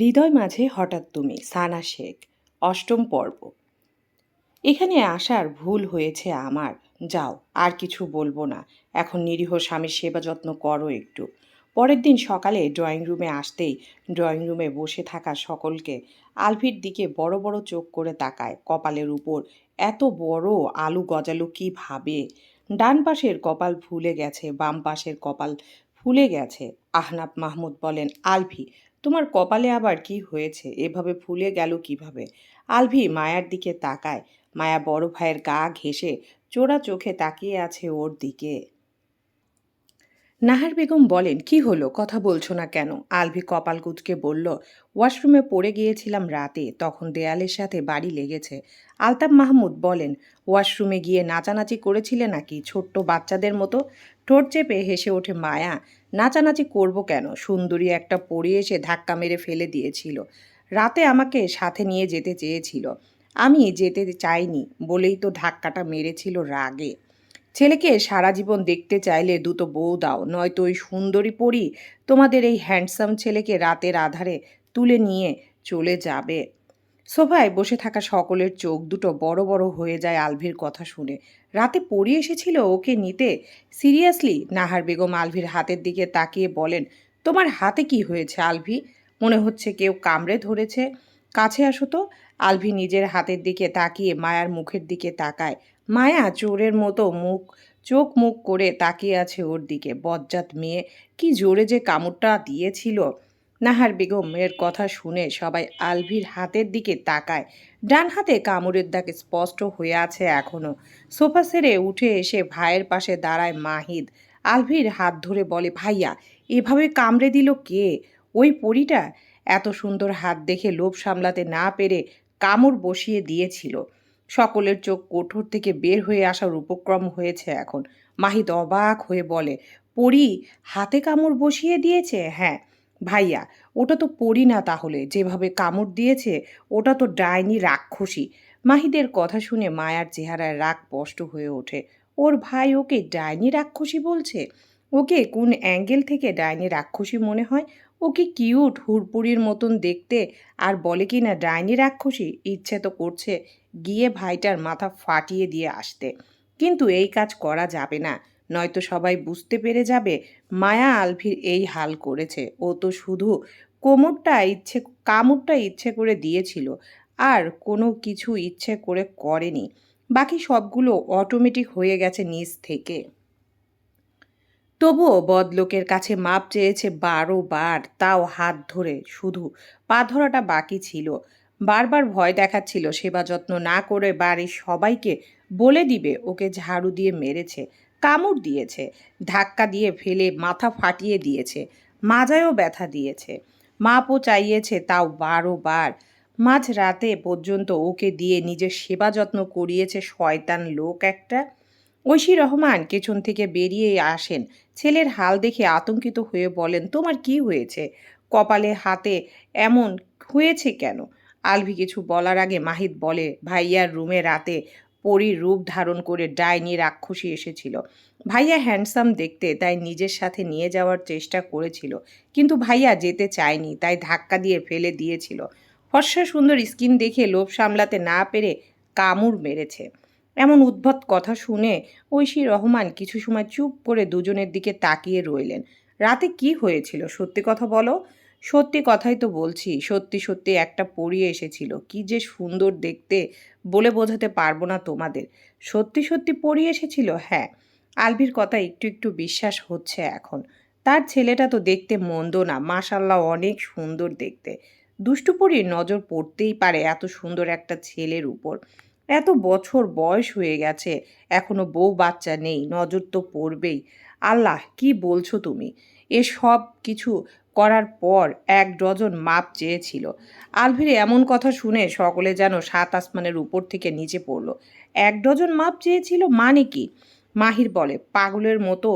হৃদয় মাঝে হঠাৎ তুমি, সানা শেখ, অষ্টম পর্ব। এখানে আসার ভুল হয়েছে আমার। যাও, আর কিছু বলব না। এখন নিরীহ স্বামীর সেবা যত্ন করো একটু। পরের দিন সকালে ড্রয়িং রুমে আসতেই ড্রয়িং রুমে বসে থাকা সকলকে আলভির দিকে বড় বড় চোখ করে তাকায়। কপালের উপর এত বড় আলু গজালু কি ভাবে? ডান পাশের কপাল ফুলে গেছে, বাম পাশের কপাল ফুলে গেছে। আহনাব মাহমুদ বলেন, আলভি তোমার কপালে আবার কি হয়েছে? এভাবে ফুলে গেল কীভাবে? আলভি মায়ার দিকে তাকায়। মায়া বড় ভাইয়ের গা ঘেঁষে চোরা চোখে তাকিয়ে আছে ওর দিকে। নাহার বেগম বলেন, কি হলো? কথা বলছো না কেন? আলভি কপাল কুচকে বলল, ওয়াশরুমে পড়ে গিয়েছিলাম রাতে। তখন দেয়ালের সাথে বাড়ি লেগেছে। আলতাব মাহমুদ বলেন, ওয়াশরুমে গিয়ে নাচানাচি করেছিলে নাকি? ছোট্ট বাচ্চাদের মতো? ঠোঁট চেপে হেসে ওঠে মায়া। নাচানাচি করব কেন? সুন্দরী একটা পড়ে এসে ধাক্কা মেরে ফেলে দিয়েছিল। রাতে আমাকে সাথে নিয়ে যেতে চেয়েছিল। আমি যেতে চাইনি বলেই তো ধাক্কাটা মেরেছিল রাগে। ছেলেকে সারা জীবন দেখতে চাইলে দুটো বউ দাও, নয়তো ওই সুন্দরী পরি তোমাদের এই হ্যান্ডসাম ছেলেকে রাতের আধারে তুলে নিয়ে চলে যাবে। সোফায় বসে থাকা সকলের চোখ দুটো বড় বড় হয়ে যায় আলভির কথা শুনে। রাতে পড়ি এসেছিল ওকে নিতে। সিরিয়াসলি নাহার বেগম আলভির হাতের দিকে তাকিয়ে বলেন, তোমার হাতে কি হয়েছে আলভি? মনে হচ্ছে কেউ কামড়ে ধরেছে। কাছে আসো তো। আলভি নিজের হাতের দিকে তাকিয়ে মায়ার মুখের দিকে তাকায়। মায়া চোরের মতো মুখ, চোখ মুখ করে তাকিয়ে আছে ওর দিকে। বজ্জাত মেয়ে, কি জোরে যে কামড়টা দিয়েছিল। নাহার বেগম এর কথা শুনে সবাই আলভির হাতের দিকে তাকায়। ডান হাতে কামড়ের দাগে স্পষ্ট হয়ে আছে এখনও সোফা সেরে উঠে এসে ভাইয়ের পাশে দাঁড়ায় মাহিদ। আলভির হাত ধরে বলে, ভাইয়া, এভাবে কামড়ে দিল কে? ওই পরিটা? এত সুন্দর হাত দেখে লোভ সামলাতে না পেরে কামড় বসিয়ে দিয়েছিল। সকলের চোখ কোঠর থেকে বের হয়ে আসার উপক্রম হয়েছে এখন। মাহিদ অবাক হয়ে বলে, পরি, হাতে কামড় বসিয়ে দিয়েছে? হ্যাঁ ভাইয়া, ওটা তো পড়ি না তাহলে, যেভাবে কামড় দিয়েছে, ওটা তো ডাইনি রাক্ষসী। মাহিদের কথা শুনে মায়ার চেহারায় রাগ স্পষ্ট হয়ে ওঠে। ওর ভাই ওকে ডাইনি রাক্ষসী বলছে? ওকে কোন অ্যাঙ্গেল থেকে ডাইনি রাক্ষসী মনে হয়? ওকে কিউট হুড়পুরির মতন দেখতে আর বলে কি না ডাইনি রাক্ষসী? ইচ্ছে তো করছে গিয়ে ভাইটার মাথা ফাটিয়ে দিয়ে আসতে। কিন্তু এই কাজ করা যাবে না। নয়তো সবাই বুঝতে পেরে যাবে মায়া আলভির এই হাল করেছে। ও তো শুধু কোমরটা ইচ্ছে, কামড়টা ইচ্ছে করে দিয়েছিল আর কোনো কিছু ইচ্ছে করে করেনি। বাকি সবগুলো অটোমেটিক হয়ে গেছে নিজ থেকে। তবুও বদলোকের কাছে মাপ চেয়েছে বারো বার, তাও হাত ধরে শুধু পা ধরাটা বাকি ছিল। বারবার ভয় দেখাচ্ছিল, সেবা যত্ন না করে বাড়ির সবাইকে বলে দিবে, ওকে ঝাড়ু দিয়ে মেরেছে। কামড় দিয়েছে, ধাক্কা দিয়ে ফেলে মাথা ফাটিয়ে দিয়েছে, মাজায়ও ব্যথা দিয়েছে। মাপও চাইয়েছে তাও বারো বার মাঝ রাতে পর্যন্ত ওকে দিয়ে নিজের সেবা যত্ন করিয়েছে শয়তান লোক একটা। ঐশী রহমান পেছন থেকে বেরিয়ে আসেন। ছেলের হাল দেখে আতঙ্কিত হয়ে বলেন, তোমার কি হয়েছে? কপালে, হাতে এমন হয়েছে কেন? আলভি কিছু বলার আগে মাহিদ বলে, ভাইয়ার রুমে রাতে পরীর রূপ ধারণ করে ডাইনি রাক্ষসী এসেছিল। ভাইয়া হ্যান্ডসাম দেখতে তাই নিজের সাথে নিয়ে যাওয়ার চেষ্টা করেছিল, কিন্তু ভাইয়া যেতে চায়নি, তাই ধাক্কা দিয়ে ফেলে দিয়েছিল। ফর্সা সুন্দর স্কিন দেখে লোভ সামলাতে না পেরে কামড় মেরেছে। এমন উদ্ভট কথা শুনে ঐশী রহমান কিছু সময় চুপ করে দুজনের দিকে তাকিয়ে রইলেন। রাতে কি হয়েছিল, সত্যি কথা বলো? সত্যি কথাই তো বলছি, সত্যি সত্যি একটা পড়িয়ে এসেছিল। কি যে সুন্দর দেখতে বলে বোঝাতে পারব না তোমাদের। সত্যি সত্যি পড়িয়ে এসেছিল? হ্যাঁ। আলভির কথা একটু একটু বিশ্বাস হচ্ছে এখন। তার ছেলেটা তো দেখতে মন্দ না মাশাল্লাহ অনেক সুন্দর দেখতে। দুষ্টুপরির নজর পড়তেই পারে এত সুন্দর একটা ছেলের উপর। এত বছর বয়স হয়ে গেছে, এখনও বউ বাচ্চা নেই, নজর তো পড়বেই। আল্লাহ, কি বলছো তুমি? এসব কিছু করার পর এক ডজন মাপ চেয়েছিল। আলভির এমন কথা শুনে সকলে যেন সাত আসমানের উপর থেকে নিচে পড়ল। এক ডজন মাপ চেয়েছিল মানে কি? মাহির বলে, পাগলের মতো,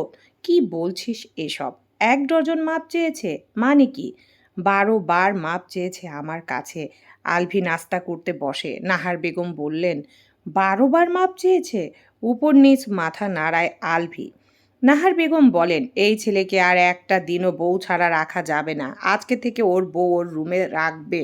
কি বলছিস এসব? এক ডজন মাপ চেয়েছে মানে কি? বারো বার মাপ চেয়েছে আমার কাছে। আলভি নাস্তা করতে বসে। নাহার বেগম বললেন, বারো বার মাপ চেয়েছে? উপর নিচ মাথা নাড়ায় আলভি। নাহার বেগম বলেন, এই ছেলেকে আর একটা দিনও বউ ছাড়া রাখা যাবে না। আজকে থেকে ওর বউ ওর রুমে রাখবে।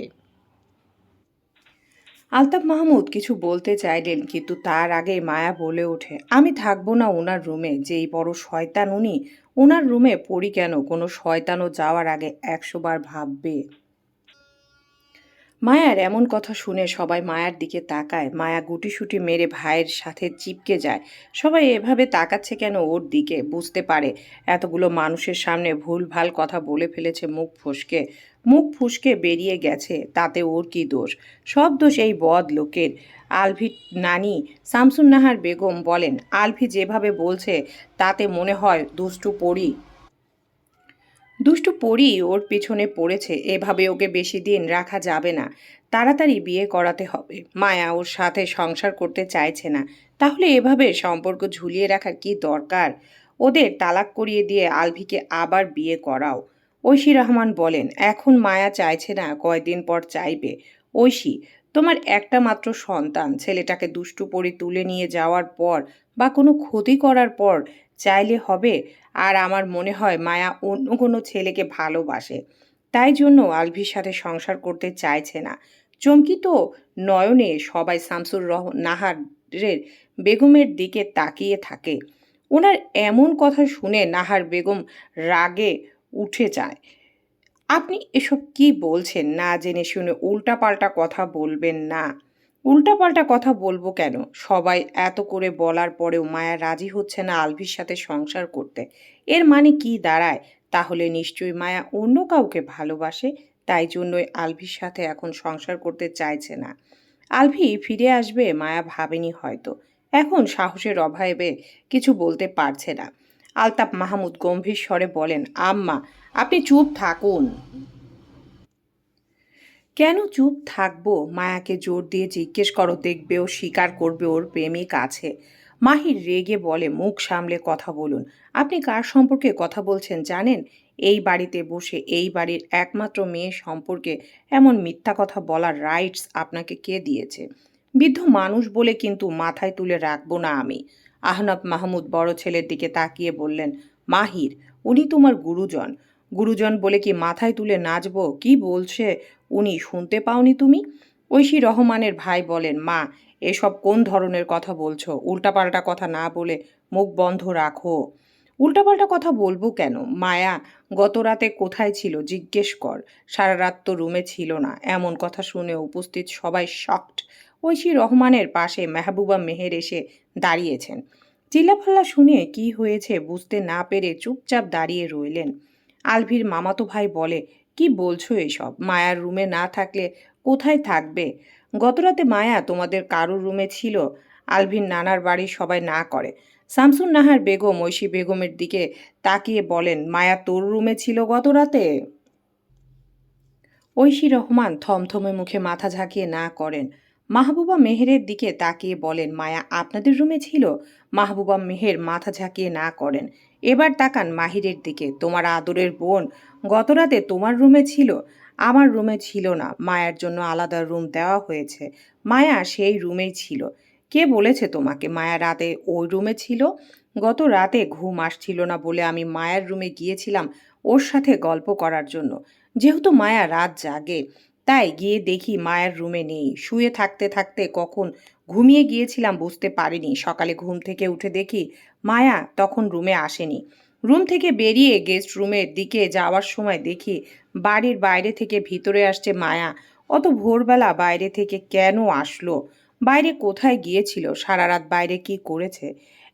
আলতাফ মাহমুদ কিছু বলতে চাইলেন, কিন্তু তার আগে মায়া বলে ওঠে, আমি থাকব না ওনার রুমে। যেই বড় শয়তান উনি ওনার রুমে পড়ি কেন? কোনো শয়তানও যাওয়ার আগে একশোবার ভাববে। মায়ার এমন কথা শুনে সবাই মায়ার দিকে তাকায়। মায়া গুটিসুটি মেরে ভাইয়ের সাথে চিপকে যায়। সবাই এভাবে তাকাচ্ছে কেন ওর দিকে? বুঝতে পারে। এতগুলো মানুষের সামনে ভুলভাল কথা বলে ফেলেছে মুখ ফসকে। মুখ ফুসকে বেরিয়ে গেছে, তাতে ওর কি দোষ? সব দোষ এই বদ লোকের। আলভি নানি শামসুন্নাহার বেগম বলেন, আলভি যেভাবে বলছে, তাতে মনে হয় দুষ্টু পড়ি দুষ্টু পরি ওর পিছনে পড়েছে, এভাবে ওকে বেশি দিন রাখা যাবে না। তাড়াতাড়ি বিয়ে করাতে হবে। মায়া ওর সাথে সংসার করতে চাইছে না। তাহলে এভাবে সম্পর্ক ঝুলিয়ে রাখার কি দরকার? ওদের তালাক করিয়ে দিয়ে আলভিকে আবার বিয়ে করাও। ঐশী রহমান বলেন, এখন মায়া চাইছে না, কয়দিন পর চাইবে। ঐশী, তোমার একটা মাত্র সন্তান, ছেলেটাকে দুষ্টু পরি তুলে নিয়ে যাওয়ার পর বা কোনো ক্ষতি করার পর চাইলে হবে? আর আমার মনে হয় মায়া অন্য কোনো ছেলেকে ভালোবাসে। তাই জন্য আলভির সাথে সংসার করতে চাইছে না। চমকিত নয়নে সবাই শামসুর রহ নাহারের বেগমের দিকে তাকিয়ে থাকে। ওনার এমন কথা শুনে নাহার বেগম রাগে উঠে যায়। আপনি এসব কি বলছেন? না জেনে শুনে উল্টাপাল্টা কথা বলবেন না। উল্টাপাল্টা কথা বলব কেন? সবাই এত করে বলার পরেও মায়া রাজি হচ্ছে না আলভির সাথে সংসার করতে। এর মানে কি দাঁড়ায়? তাহলে নিশ্চয়ই মায়া অন্য কাউকে ভালোবাসে, তাই জন্যই আলভির সাথে এখন সংসার করতে চাইছে না। আলভি ফিরে আসবে, মায়া ভাবেনি হয়তো। এখন সাহসের অভাবে কিছু বলতে পারছে না। আলতাপ মাহমুদ গম্ভীর স্বরে বলেন, আম্মা, আপনি চুপ থাকুন। কেন চুপ থাকব? মায়াকে জোর দিয়ে জিজ্ঞেস করো, দেখবে ও স্বীকার করবে ওর প্রেমিক আছে। মাহির রেগে বলে, মুখ সামলে কথা বলুন। আপনি কার সম্পর্কে কথা বলছেন জানেন? এই বাড়িতে বসে এই বাড়ির একমাত্র মেয়ে সম্পর্কে এমন মিথ্যা কথা বলার রাইটস আপনাকে কে দিয়েছে? বৃদ্ধ মানুষ বলে কিন্তু মাথায় তুলে রাখব না আমি। আহনাব মাহমুদ বড় ছেলের দিকে তাকিয়ে বললেন, মাহির, উনি তোমার গুরুজন। গুরুজন বলে কি মাথায় তুলে নাচবো? কি বলছে? উনি শুনতে পাওনি তুমি? ঐশী রহমানের ভাই বলেন, মা, এসব কোন ধরনের কথা বলছো? উল্টাপাল্টা কথা না বলে মুখ বন্ধ রাখো। উল্টাপাল্টা কথা বলব কেন? মায়া, গত রাতে কোথায় ছিল? জিজ্ঞেস কর। সারা রাত তো রুমে ছিল না। এমন কথা শুনে উপস্থিত সবাই শকড। ঐশী রহমানের পাশে মেহবুবা মেহের এসে দাঁড়িয়েছেন। চিল্লাফাল্লা শুনে কি হয়েছে বুঝতে না পেরে চুপচাপ দাঁড়িয়ে রইলেন। আলভির মামাতো ভাই বলে কি বলছো এসব? মায়ার রুমে না থাকলে কোথায় থাকবে? গতরাতে মায়া তোমাদের কারোর রুমে ছিল? আলভিন নানার বাড়ি সবাই না করে। শামসুন নাহার বেগম, ঐশী বেগমের দিকে তাকিয়ে বলেন, মায়া তোর রুমে ছিল গত রাতে ঐশী রহমান থমথমে মুখে মাথা ঝাঁকিয়ে না করেন। মাহবুবা মেহেরের দিকে তাকিয়ে বলেন, মায়া, আপনাদের রুমে ছিল? মাহবুবা মেহের মাথা ঝাঁকিয়ে না করেন। এবার তাকান মাহিরের দিকে। তোমার আদরের বোন গতরাতে তোমার রুমে ছিল? আমার রুমে ছিল না। মায়ার জন্য আলাদা রুম দেওয়া হয়েছে। মায়া সেই রুমেই ছিল। কে বলেছে তোমাকে? মায়া রাতে ওই রুমে ছিল? গত রাতে ঘুম আসছিল না বলে আমি মায়ের রুমে গিয়েছিলাম ওর সাথে গল্প করার জন্য। যেহেতু মায়া রাত জাগে তাই গিয়ে দেখি মায়ের রুমে নেই। শুয়ে থাকতে থাকতে কখন ঘুমিয়ে গিয়েছিলাম বুঝতে পারিনি। সকালে ঘুম থেকে উঠে দেখি মায়া তখন রুমে আসেনি। রুম থেকে বেরিয়ে গেস্ট রুমের দিকে যাওয়ার সময় দেখি বাড়ির বাইরে থেকে ভিতরে আসছে মায়া। অত ভোরবেলা বাইরে থেকে কেন আসলো? বাইরে কোথায় গিয়েছিল? সারা রাত বাইরে কি করেছে?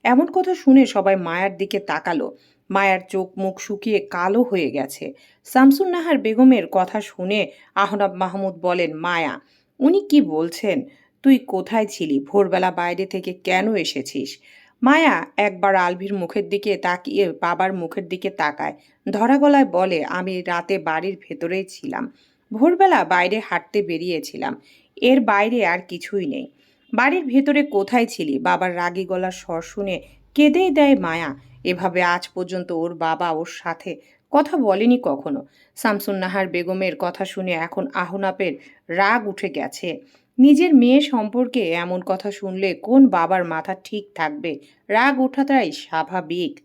এমন কথা শুনে সবাই মায়ার দিকে তাকালো। মায়ার চোখ মুখ শুকিয়ে কালো হয়ে গেছে। শামসুন নাহার বেগমের কথা শুনে আহনাব মাহমুদ বলেন, মায়া, উনি কি বলছেন? তুই কোথায় ছিলি? ভোরবেলা বাইরে থেকে কেন এসেছিস? মায়া একবার আলভির মুখের দিকে তাকিয়ে বাবার মুখের দিকে তাকায়। ধরা গলায় বলে, আমি রাতে বাড়ির ভেতরেই ছিলাম। ভোরবেলা বাইরে হাঁটতে বেরিয়েছিলাম। এর বাইরে আর কিছুই নেই। বাড়ির ভেতরে কোথায় ছিলি? বাবার রাগী গলার স্বর শুনে কেঁদেই দেয় মায়া। এভাবে আজ পর্যন্ত ওর বাবা ওর সাথে কথা বলেনি কখনো। শামসুন্নাহার বেগমের কথা শুনে এখন আহনাপের রাগ উঠে গেছে। নিজের মেয়ে সম্পর্কে এমন কথা শুনলে কোন বাবার মাথা ঠিক থাকবে? রাগ ওঠাটাই স্বাভাবিক।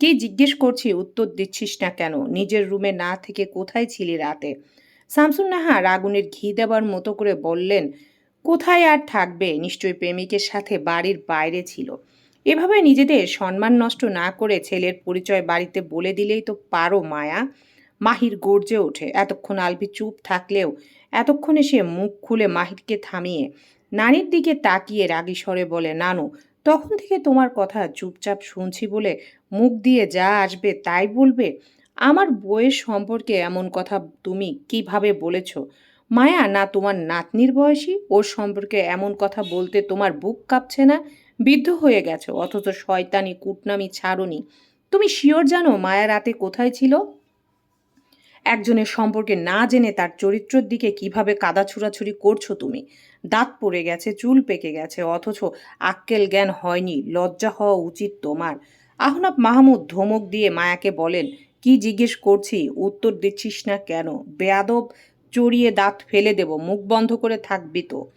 কি জিজ্ঞেস করছি উত্তর দিচ্ছিস না কেন? নিজের রুমে না থেকে কোথায় ছিলি রাতে? শামসুন নাহার আগুনের ঘি দেবার মতো করে বললেন, কোথায় আর থাকবে? নিশ্চয়ই প্রেমিকের সাথে বাড়ির বাইরে ছিল। এভাবে নিজেদের সম্মান নষ্ট না করে ছেলের পরিচয় বাড়িতে বলে দিলেই তো পারো, মায়া। মাহির গর্জে ওঠে। এতক্ষণ আলভি চুপ থাকলেও এতক্ষণে সে মুখ খুলে মাহিরকে থামিয়ে নানির দিকে তাকিয়ে রাগী স্বরে বলে, নানু, তখন থেকে তোমার কথা চুপচাপ শুনছি বলে মুখ দিয়ে যা আসবে তাই বলবে? আমার বইয়ের সম্পর্কে এমন কথা তুমি কীভাবে বলেছ? মায়া, না তোমার নাতনির বয়সী? ওর সম্পর্কে এমন কথা বলতে তোমার বুক কাঁপছে না? বিদ্ধ হয়ে গেছো, অথচ শয়তানি, কুটনামি, ছাড়নি। তুমি শিওর জানো মায়া রাতে কোথায় ছিল? একজনের সম্পর্কে না জেনে তার চরিত্রের দিকে কীভাবে কাদা ছুড়াছুড়ি করছ তুমি? দাঁত পড়ে গেছে, চুল পেকে গেছে, অথচ আক্কেল জ্ঞান হয়নি, লজ্জা হওয়া উচিত তোমার। আহনাব মাহমুদ ধমক দিয়ে মায়াকে বলেন, কি জিজ্ঞেস করছি? উত্তর দিচ্ছিস না কেন? বেয়াদব, চড়িয়ে দাঁত ফেলে দেব, মুখ বন্ধ করে থাকবি তো।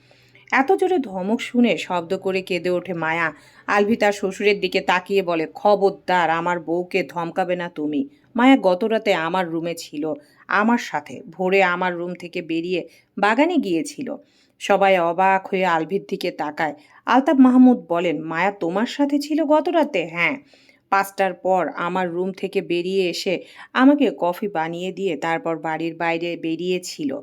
এত জোরে ধমক শুনে শব্দ করে কেঁদে ওঠে মায়া। আলভি তার শ্বশুরের দিকে তাকিয়ে বলে, খবরদার, আমার বউকে ধমকাবে না তুমি। মায়া গত রাতে আমার রুমে ছিল, আমার সাথে। ভোরে আমার রুম থেকে বেরিয়ে বাগানে গিয়েছিল। সবাই অবাক হয়ে আলভির দিকে তাকায়। আলতাফ মাহমুদ বলেন, মায়া তোমার সাথে ছিল গত রাতে? হ্যাঁ। পাঁচটার পর আমার রুম থেকে বেরিয়ে এসে আমাকে কফি বানিয়ে দিয়ে তারপর বাড়ির বাইরে বেরিয়েছিল।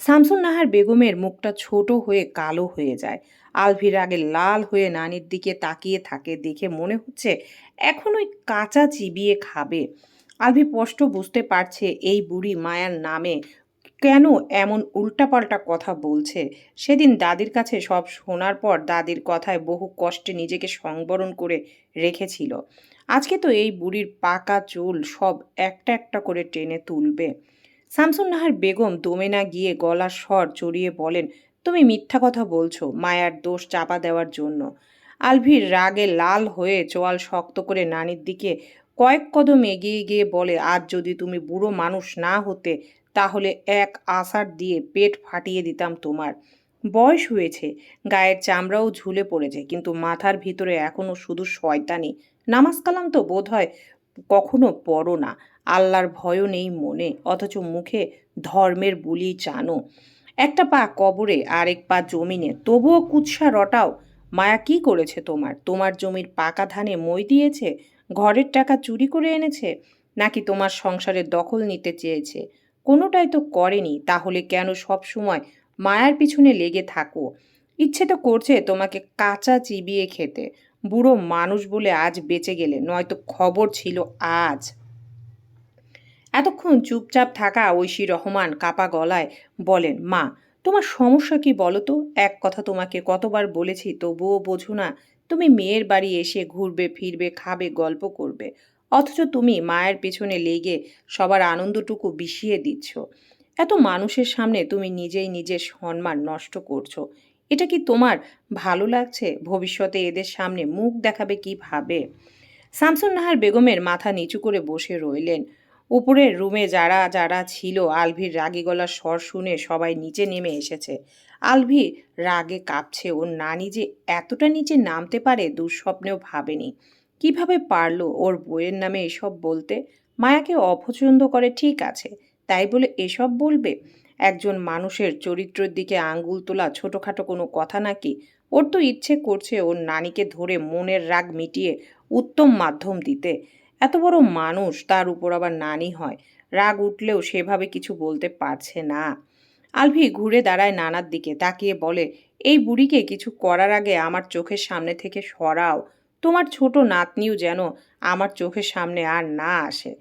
শামসুন নাহার বেগমের মুখটা ছোট হয়ে কালো হয়ে যায়। আলভির আগে লাল হয়ে নানির দিকে তাকিয়ে থাকে দেখে মনে হচ্ছে এখন ওই কাঁচা চিবিয়ে খাবে। আলভি স্পষ্ট বুঝতে পারছে এই বুড়ি মায়ার নামে কেন এমন উল্টাপাল্টা কথা বলছে। সেদিন দাদির কাছে সব শোনার পর দাদির কথায় বহু কষ্টে নিজেকে সংবরণ করে রেখেছিল। আজকে তো এই বুড়ির পাকা চুল সব একটা একটা করে টেনে তুলবে। শামসুন নাহার বেগম দমে না গিয়ে গলার স্বর চড়িয়ে বলেন, তুমি মিথ্যা কথা বলছো মায়ার দোষ চাপা দেওয়ার জন্য। আলভির রাগে লাল হয়ে চোয়াল শক্ত করে নানির দিকে কয়েক কদম এগিয়ে গিয়ে বলে, আজ যদি তুমি বুড়ো মানুষ না হতে, তাহলে এক আষাঢ় দিয়ে পেট ফাটিয়ে দিতাম তোমার। বয়স হয়েছে, গায়ের চামড়াও ঝুলে পড়েছে, কিন্তু মাথার ভিতরে এখনও শুধু শয়তানি। নামাজ কালাম তো বোধ হয় কখনো পড়ো না। আল্লাহর ভয়ও নেই মনে, অথচ মুখে ধর্মের বুলি জানো। একটা পা কবরে, আরেক পা জমিনে, তবুও কুৎসা রটাও। মায়া কি করেছে তোমার? তোমার জমির পাকা ধানে মই দিয়েছে? ঘরের টাকা চুরি করে এনেছে? নাকি তোমার সংসারের দখল নিতে চেয়েছে? কোনোটাই তো করেনি, তাহলে কেন সব সময় মায়ার পিছনে লেগে থাকো? ইচ্ছে তো করছে তোমাকে কাঁচা চিবিয়ে খেতে। বুড়ো মানুষ বলে আজ বেঁচে গেলে, নয়তো খবর ছিল আজ। এতক্ষণ চুপচাপ থাকা ঐশী রহমান কাপা গলায় বলেন, মা, তোমার সমস্যা কি বলো তো? এক কথা তোমাকে কতবার বলেছি, তবুও বোঝো না, তুমি মেয়ের বাড়ি এসে ঘুরবে, ফিরবে, খাবে, গল্প করবে। অথচ তুমি মায়ের পেছনে লেগে সবার আনন্দটুকু বিষিয়ে দিচ্ছ। এত মানুষের সামনে তুমি নিজেই নিজের সম্মান নষ্ট করছ। এটা কি তোমার ভালো লাগছে? ভবিষ্যতে এদের সামনে মুখ দেখাবে কীভাবে শামসুন নাহার বেগমের মাথা নিচু করে বসে রইলেন। উপরের রুমে যারা যারা ছিল, আলভির রাগী গলার স্বর শুনে সবাই নিচে নেমে এসেছে। আলভি রাগে কাঁপছে, ওর নানি যে এতটা নিচে নামতে পারে দুঃস্বপ্নেও ভাবেনি। কীভাবে পারল ওর বইয়ের নামে এসব বলতে? মায়াকে অপছন্দ করে ঠিক আছে, তাই বলে এসব বলবে? একজন মানুষের চরিত্রের দিকে আঙ্গুল তোলা ছোটোখাটো কোনো কথা নাকি? ওর তো ইচ্ছে করছে ওর নানিকে ধরে মনের রাগ মিটিয়ে উত্তম মাধ্যম দিতে। এত বড় মানুষ, তার উপর আবার নানি হয়। রাগ উঠলেও সেভাবে কিছু বলতে পারছে না। আলভি ঘুরে দাঁড়ায় নানার দিকে, তাকিয়ে বলে, এই বুড়িকে কিছু করার আগে আমার চোখের সামনে থেকে সরাও। তোমার ছোট নাতনিও যেন আমার চোখের সামনে আর না আসে।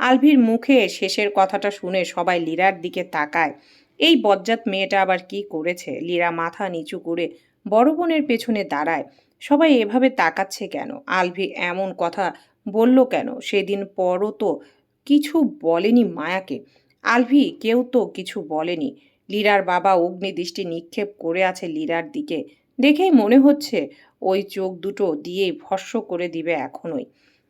আলভির মুখে শেষের কথাটা শুনে সবাই লীরার দিকে তাকায়। এই বজ্জাত মেয়েটা আবার কি করেছে? লীরা মাথা নিচু করে বড় বোনের পেছনে দাঁড়ায়। সবাই এভাবে তাকাচ্ছে কেন? আলভি এমন কথা বলল কেন? সেদিন পরও তো কিছু বলেনি মায়াকে। আলভি, কেউ তো কিছু বলেনি। লীরার বাবা অগ্নিদৃষ্টি নিক্ষেপ করে আছে লীরার দিকে। দেখেই মনে হচ্ছে ওই চোখ দুটো দিয়েই ভস্য করে দিবে এখনই।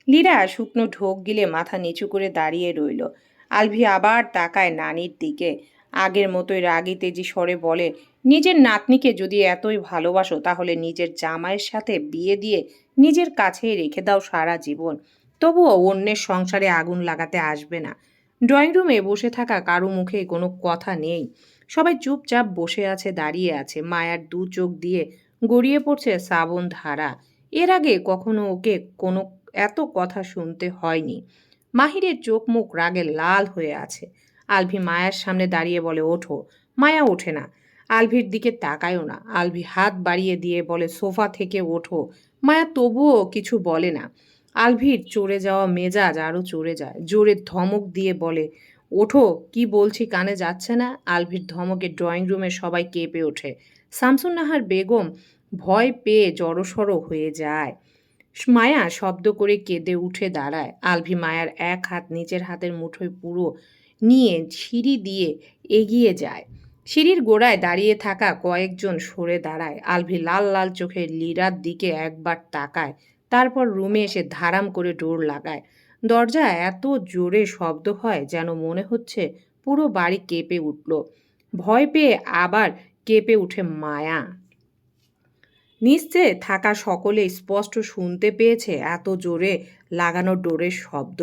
লীরা শুকনো ঢোক গিলে মাথা নিচু করে দাঁড়িয়ে রইল। আলভি আবার তাকায় নানির দিকে। আগের মতোই রাগি তেজি স্বরে বলে, নিজের নাতনিকে যদি এতই ভালোবাসো, তাহলে নিজের জামাইয়ের সাথে বিয়ে দিয়ে নিজের কাছেই রেখে দাও সারা জীবন। তবুও অন্যের সংসারে আগুন লাগাতে আসবে না। ড্রয়িং রুমে বসে থাকা কারও মুখে কোনো কথা নেই। সবাই চুপচাপ বসে আছে, দাঁড়িয়ে আছে। মায়ার দু চোখ দিয়ে গড়িয়ে পড়ছে শ্রাবণ ধারা। এর আগে কখনো ওকে কোনো এত কথা শুনতে হয়নি। মাহিরের চোখ মুখ রাগে লাল হয়ে আছে। আলভি মায়ার সামনে দাঁড়িয়ে বলে, ওঠো। মায়া ওঠে না। আলভির দিকে তাকায়ও না। আলভি হাত বাড়িয়ে দিয়ে বলে, সোফা থেকে ওঠো। মায়া তবুও কিছু বলে না। আলভির চড়ে যাওয়া মেজাজ আরও চড়ে যায়। জোরে ধমক দিয়ে বলে, ওঠো, কি বলছি কানে যাচ্ছে না? আলভির ধমকে ড্রয়িং রুমে সবাই কেঁপে ওঠে। শামসুন নাহার বেগম ভয় পেয়ে জড়সড় হয়ে যায়। মায়া শব্দ করে কেঁদে উঠে দাঁড়ায়। আলভি মায়ার এক হাত নিচের হাতের মুঠোয় পুরো নিয়ে সিঁড়ি দিয়ে এগিয়ে যায়। সিঁড়ির গোড়ায় দাঁড়িয়ে থাকা কয়েকজন সরে দাঁড়ায়। আলভি লাল লাল চোখে লীরার দিকে একবার তাকায়। তারপর রুমে এসে ধারাম করে ডোর লাগায়। দরজা এত জোরে শব্দ হয় যেন মনে হচ্ছে পুরো বাড়ি কেঁপে উঠল। ভয় পেয়ে আবার কেঁপে উঠে মায়া। নিচে থাকা সকলে স্পষ্ট শুনতে পেয়েছে এত জোরে লাগানো ডোরের শব্দ।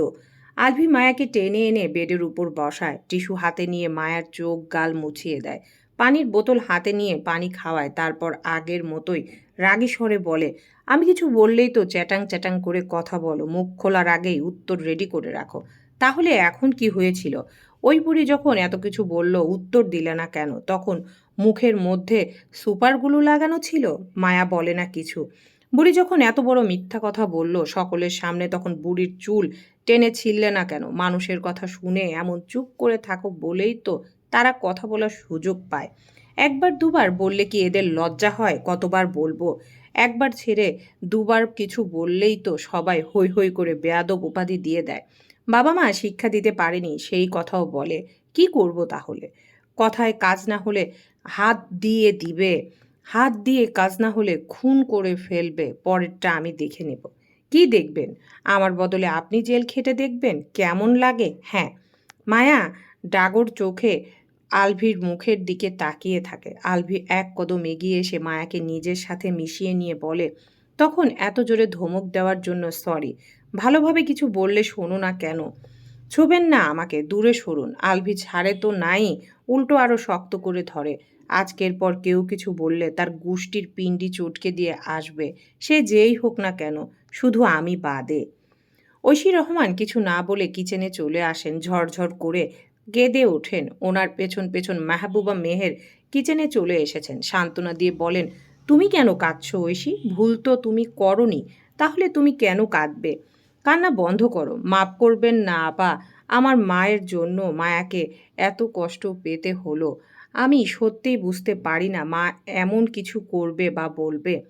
আলভি মায়াকে টেনে এনে বেডের উপর বসায় টিস্যু হাতে নিয়ে মায়ার চোখ গাল মুছিয়ে দেয়। পানির বোতল হাতে নিয়ে পানি খাওয়ায়, তারপর আগের মতোই রাগী স্বরে বলে, আমি কিছু বললেই তো চ্যাটাং চ্যাটাং করে কথা বলো, মুখ খোলার আগেই উত্তর রেডি করে রাখো। তাহলে এখন কি হয়েছিল? ওই বুড়ি যখন এত কিছু বলল, উত্তর দিলে না কেন? তখন মুখের মধ্যে সুপারগুলো লাগানো ছিল? মায়া বলে না কিছু। বুড়ি যখন এত বড় মিথ্যা কথা বলল, সকলের সামনে তখন বুড়ির চুল টেনে ছিললে না কেন? মানুষের কথা শুনে এমন চুপ করে থাকো বলেই তো তারা কথা বলার সুযোগ পায়। একবার দুবার বললে কি এদের লজ্জা হয়? কতবার বলব? একবার ছেড়ে দুবার কিছু বললেই তো সবাই হৈ হৈ করে বেয়াদব উপাধি দিয়ে দেয়। বাবা মা শিক্ষা দিতে পারেনি, সেই কথাও বলে। কি করব তাহলে? কথায় কাজ না হলে হাত দিয়ে দিবে। হাত দিয়ে কাজ না হলে খুন করে ফেলবে, পরেরটা আমি দেখে নেব। কি দেখবেন? আমার বদলে আপনি জেল খেটে দেখবেন? কেমন লাগে? হ্যাঁ। মায়া ডাগর চোখে আলভির মুখের দিকে তাকিয়ে থাকে। আলভি এক কদম এগিয়ে এসে মায়াকে নিজের সাথে মিশিয়ে নিয়ে বলে, তখন এত জোরে ধমক দেওয়ার জন্য সরি। ভালোভাবে কিছু বললে শোনো না কেন? ছুবেন না আমাকে, দূরে সরুন। আলভি ছাড়ে তো নাই, উল্টো আরও শক্ত করে ধরে। আজকের পর কেউ কিছু বললে তার গুষ্টির পিণ্ডি চটকে দিয়ে আসবে। সে যেই হোক না কেন, শুধু আমি বাদে। ঐশী রহমান কিছু না বলে কিচেনে চলে আসেন, ঝরঝর করে কেঁদে ওঠেন। ওনার পেছন পেছন মাহবুবা মেহের কিচেনে চলে এসেছেন। সান্ত্বনা দিয়ে বলেন, তুমি কেন কাঁদছো ঐশী? ভুল তো তুমি করনি। তাহলে তুমি কেন কাঁদবে? কান্না বন্ধ করো মাপ করবেন না, আপা। আমার মায়ের জন্য মায়াকে এত কষ্ট পেতে হলো। আমি সত্যিই বুঝতে পারি না মা এমন কিছু করবে বা বলবে।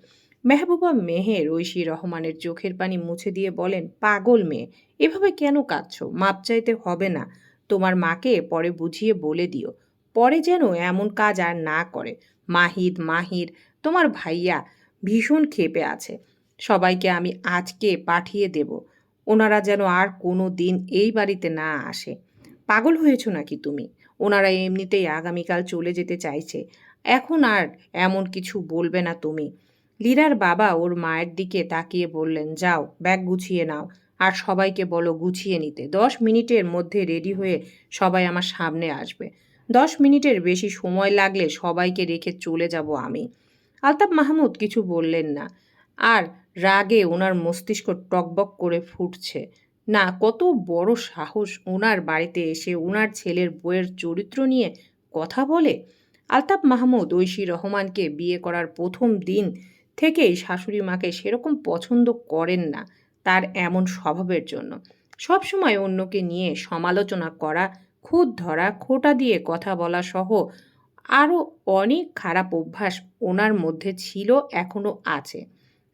মেহবুবা মেহের ঐশী রহমানের চোখের পানি মুছে দিয়ে বলেন, পাগল মেয়ে, এভাবে কেন কাঁদছো? মাপ চাইতে হবে না। তোমার মাকে পরে বুঝিয়ে বলে দিও। পরে যেন এমন কাজ আর না করে। মাহিদ মাহির, তোমার ভাইয়া ভীষণ ক্ষেপে আছে। সবাইকে আমি আজকে পাঠিয়ে দেব। ওনারা যেন আর কোনো দিন এই বাড়িতে না আসে। পাগল হয়েছ নাকি তুমি? ওনারা এমনিতেই আগামীকাল চলে যেতে চাইছে। এখন আর এমন কিছু বলবে না তুমি। লীরার বাবা ওর মায়ের দিকে তাকিয়ে বললেন, যাও, ব্যাগ গুছিয়ে নাও আর সবাইকে বলো গুছিয়ে নিতে। দশ মিনিটের মধ্যে রেডি হয়ে সবাই আমার সামনে আসবে। দশ মিনিটের বেশি সময় লাগলে সবাইকে রেখে চলে যাব আমি। আলতাফ মাহমুদ কিছু বললেন না। আর রাগে ওনার মস্তিষ্ক টকবক করে ফুটছে। না, কত বড় সাহস ওনার বাড়িতে এসে ওনার ছেলের বইয়ের চরিত্র নিয়ে কথা বলে। আলতাফ মাহমুদ ঐশী রহমানকে বিয়ে করার প্রথম দিন থেকেই শাশুড়ি মাকে সেরকম পছন্দ করেন না তার এমন স্বভাবের জন্য। সবসময় অন্যকে নিয়ে সমালোচনা করা খুদ ধরা, খোটা দিয়ে কথা বলা সহ আরও অনেক খারাপ অভ্যাস ওনার মধ্যে ছিল, এখনও আছে।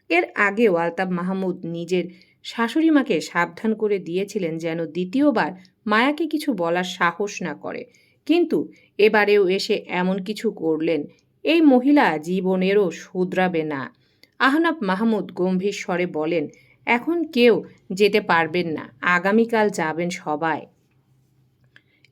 এর আগেও আলতাব মাহমুদ নিজের শাশুড়ি মাকে সাবধান করে দিয়েছিলেন যেন দ্বিতীয়বার মায়াকে কিছু বলার সাহস না করে। কিন্তু এবারেও এসে এমন কিছু করলেন, এই মহিলা জীবনেরও শুধরাবে না। আহনাব মাহমুদ গম্ভীর স্বরে বলেন, এখন কেউ যেতে পারবেন না, আগামীকাল যাবেন সবাই।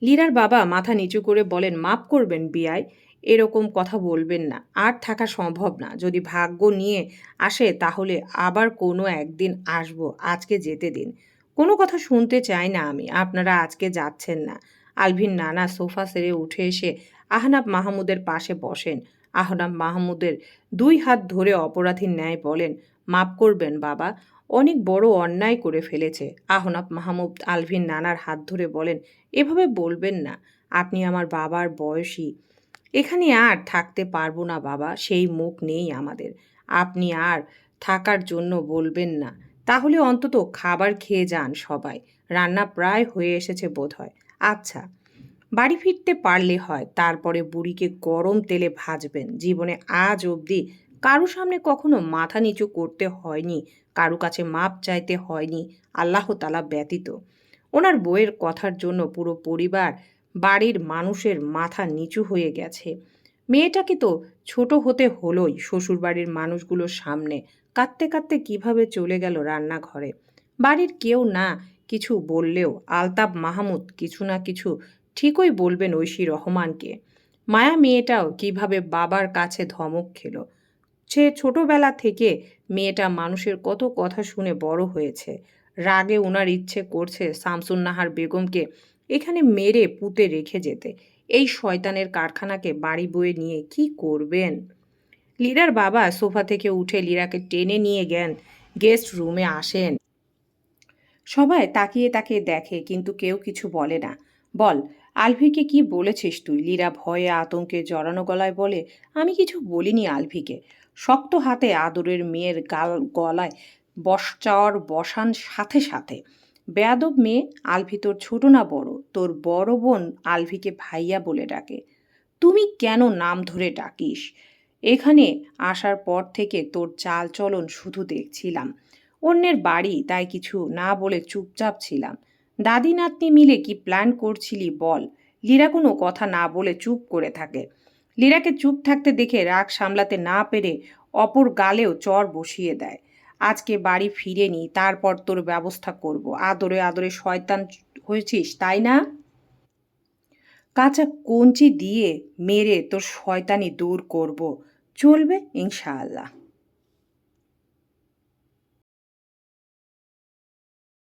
লীরার বাবা মাথা নিচু করে বলেন মাপ করবেন বিয়াই এরকম কথা বলবেন না। আর থাকা সম্ভব না। যদি ভাগ্য নিয়ে আসে, তাহলে আবার কোনো একদিন আসব, আজকে যেতে দিন। কোনো কথা শুনতে চাই না আমি। আপনারা আজকে যাচ্ছেন না। আলভিন নানা সোফা সেরে উঠে এসে আহনাব মাহমুদের পাশে বসেন। আহনাব মাহমুদের দুই হাত ধরে অপরাধীর ন্যায় বলেন মাপ করবেন বাবা, অনেক বড় অন্যায় করে ফেলেছে। আহনাব মাহমুদ আলভিন নানার হাত ধরে বলেন, এভাবে বলবেন না। আপনি আমার বাবার বয়সী। এখানে আর থাকতে পারব না বাবা, সেই মুখ নেই আমাদের। আপনি আর থাকার জন্য বলবেন না। তাহলে অন্তত খাবার খেয়ে যান সবাই। রান্না প্রায় হয়ে এসেছে বোধ হয় আচ্ছা বাড়ি ফিরতে পারলে হয়, তারপরে বুড়িকে গরম তেলে ভাজবেন। জীবনে আজ অবধি কারও সামনে কখনো মাথা নিচু করতে হয়নি কারও কাছে মাপ চাইতে হয়নি। আল্লাহ তালা ব্যতীত। ওনার বইয়ের কথার জন্য পুরো পরিবার বাড়ির মানুষের মাথা নিচু হয়ে গেছে। মেয়েটাকে তো ছোট হতে হলোই শ্বশুরবাড়ির মানুষগুলোর সামনে। কাঁদতে কাঁদতে কীভাবে চলে গেল রান্নাঘরে? বাড়ির কেউ না কিছু বললেও আলতাব মাহমুদ কিছু না কিছু ঠিকই বলবেন ঐশী রহমানকে। মায়া মেয়েটাও কীভাবে বাবার কাছে ধমক খেলো। সে ছোটবেলা থেকে মেয়েটা মানুষের কত কথা শুনে বড় হয়েছে। রাগে ওনার ইচ্ছে করছে শামসুন্নাহার বেগমকে এখানে মেরে পুঁতে রেখে যেতে। এই শয়তানের কারখানাকে বাড়ি বয়ে নিয়ে কি করবেন? লিরার বাবা সোফা থেকে উঠে লিরাকে টেনে নিয়ে গেন, গেস্ট রুমে আসেন। সবাই তাকিয়ে তাকিয়ে দেখে, কিন্তু কেউ কিছু বলে না। বল, আলভিকে কি বলেছিস তুই? লীরা ভয়ে আতঙ্কে জড়ানো গলায় বলে, আমি কিছু বলিনি আলভিকে। শক্ত হাতে আদরের মেয়ের গাল গলায় বসচাওয়ার বসান সাথে সাথে। বেয়াদব মেয়ে আলভি তোর ছোট না বড়, তোর বড় বোন আলভিকে ভাইয়া বলে ডাকে। তুমি কেন নাম ধরে ডাকিস? এখানে আসার পর থেকে তোর চাল চলন শুধু দেখছিলাম। অন্যের বাড়ি তাই কিছু না বলে চুপচাপ ছিলাম। দাদি নাতনি মিলে কি প্ল্যান করছিলি বল? লীরা কোনো কথা না বলে চুপ করে থাকে। লীরাকে চুপ থাকতে দেখে রাগ সামলাতে না পেরে অপর গালেও চর বসিয়ে দেয়। আজকে বাড়ি ফিরে নি তারপর তোর ব্যবস্থা করব। আদরে আদরে শয়তান হয়েছিস, তাই না? কাঁচা কঞ্চি দিয়ে মেরে তোর শয়তানি দূর করব। চলবে ইনশাআল্লাহ।